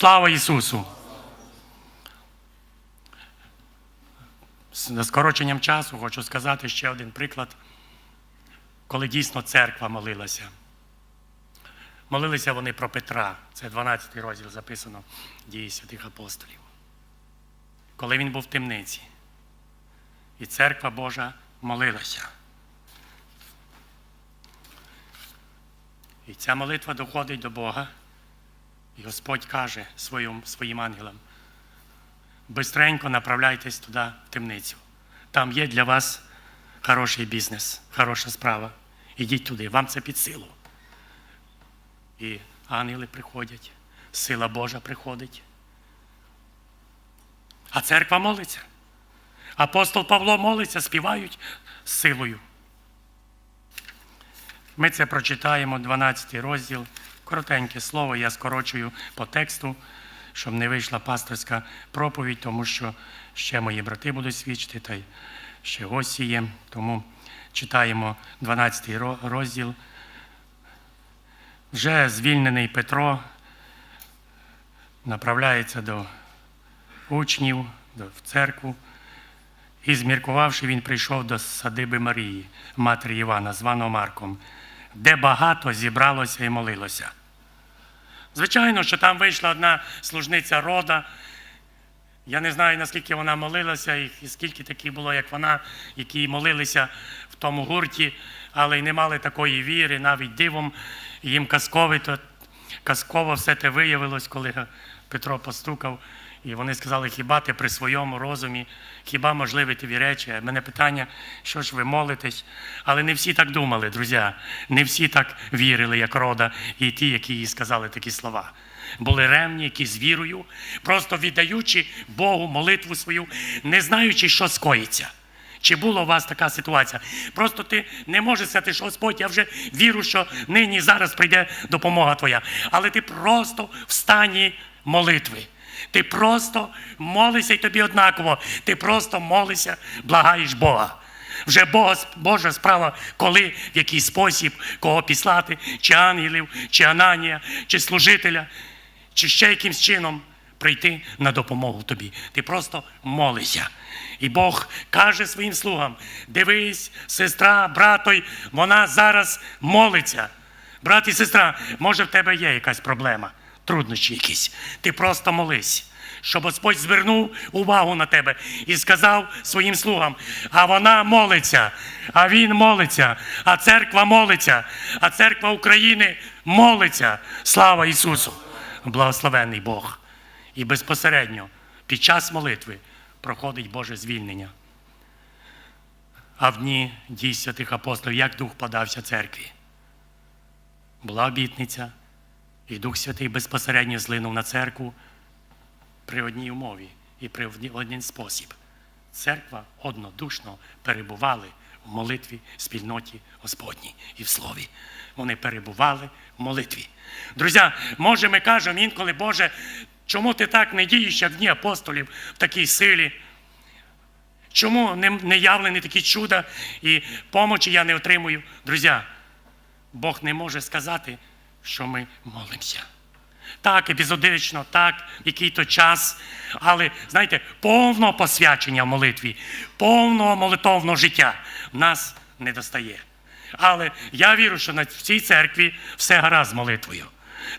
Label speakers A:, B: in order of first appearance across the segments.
A: Слава Ісусу! З скороченням часу хочу сказати ще один приклад, коли дійсно церква молилася. Молилися вони про Петра. Це 12 розділ записано дії святих апостолів. Коли він був в темниці, і церква Божа молилася. І ця молитва доходить до Бога, і Господь каже своїм, своїм ангелам: бистренько направляйтесь туди, в темницю. Там є для вас хороший бізнес, хороша справа. Ідіть туди, вам це під силу. І ангели приходять, сила Божа приходить. А церква молиться. Апостол Павло молиться, співають силою. Ми це прочитаємо, 12 розділ. Коротеньке слово, я скорочую по тексту, щоб не вийшла пасторська проповідь, тому що ще мої брати будуть свідчити, та й ще гості є. Тому читаємо 12 розділ. Вже звільнений Петро направляється до учнів, в церкву. І зміркувавши, він прийшов до садиби Марії, матері Івана, званого Марком, де багато зібралося і молилося. Звичайно, що там вийшла одна служниця рода. Я не знаю, наскільки вона молилася, і скільки таких було, як вона, які молилися в тому гурті, але й не мали такої віри, навіть дивом їм казково, то казково все те виявилось, коли Петро постукав. І вони сказали, хіба ти при своєму розумі, хіба можливі ті речі? У мене питання, що ж ви молитесь? Але не всі так думали, друзі. Не всі так вірили, як рода, і ті, які їй сказали такі слова. Були ревні, які з вірою, просто віддаючи Богу молитву свою, не знаючи, що скоїться. Чи була у вас така ситуація? Просто ти не можеш сказати, що Господь, я вже вірю, що нині зараз прийде допомога твоя. Але ти просто в стані молитви. Ти просто молишся і тобі однаково. Ти просто молишся, благаєш Бога. Вже Бога, Божа справа, коли, в який спосіб, кого післати, чи ангелів, чи Ананія, чи служителя, чи ще якимсь чином прийти на допомогу тобі. Ти просто молишся. І Бог каже своїм слугам: дивись, сестра, братой, вона зараз молиться. Брат і сестра, може в тебе є якась проблема, труднощі якісь. Ти просто молись. Щоб Господь звернув увагу на тебе і сказав своїм слугам: а вона молиться, а він молиться, а церква молиться, а церква України молиться. Слава Ісусу! Благословенний Бог! І безпосередньо під час молитви проходить Боже звільнення. А в дні дій святих апостолів, як Дух подався церкві. Була обітниця, і Дух Святий безпосередньо злинув на церкву при одній умові і при один спосіб. Церква однодушно перебували в молитві, спільноті Господній і в слові. Вони перебували в молитві. Друзі, може, ми кажемо інколи, Боже, чому ти так не дієш, як в дні апостолів в такій силі? Чому не, явлені такі чуда і помочі я не отримую? Друзі, Бог не може сказати, що ми молимося. Так, епізодично, так, який-то час. Але, знаєте, повного посвячення в молитві, повного молитовного життя в нас не достає. Але я вірю, що на цій церкві все гаразд з молитвою.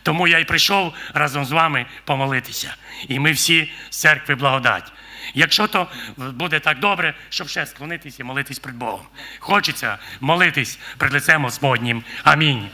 A: Тому я і прийшов разом з вами помолитися. І ми всі з церкви благодать. Якщо то буде так добре, щоб ще склонитись і молитись перед Богом. Хочеться молитись перед лицем Господнім. Амінь.